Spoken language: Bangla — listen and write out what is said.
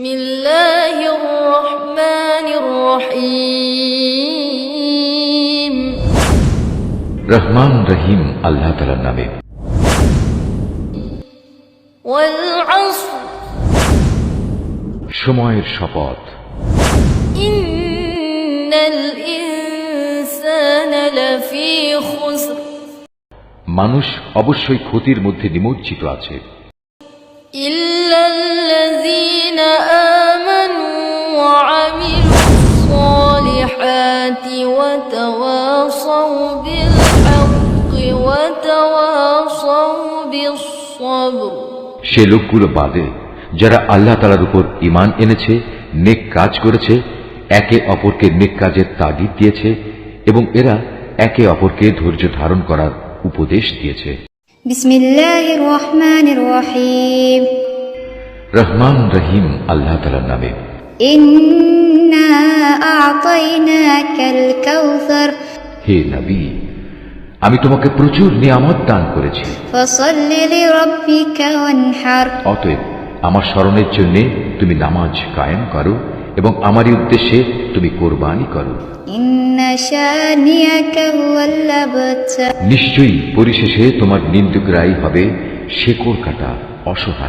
بسم الله الرحمن الرحيم রহমান রহিম আল্লাহ তালার নামে والعصر সময়ের শপথ إن الإنسان لفي خسر মানুষ অবশ্যই ক্ষতির মধ্যে নিমজ্জিত আছে إلا الصالحات وتواصوا بالحق وتواصوا بالصبر সে লোকগুলো বাদে যারা আল্লাহ তালার উপর ইমান এনেছে নেক কাজ করেছে একে অপরকে নেক কাজের তাগিদ দিয়েছে এবং এরা একে অপরকে ধৈর্য ধারণ করার উপদেশ দিয়েছে بسم الله الرحمن الرحيم রহমান রহিম আল্লাহ তালার নামে إنا أعطيناك الكوثر হে নবী আমি তোমাকে প্রচুর নিয়ামত দান করেছি। অতএব আমার স্মরণের জন্য তুমি নামাজ কায়েম করো এবং আমার উদ্দেশ্যে তুমি কোরবানি করো। নিশ্চয়ই পরিশেষে তোমার নিন্দুকরাই হবে শেকড় কাটা অসহায়।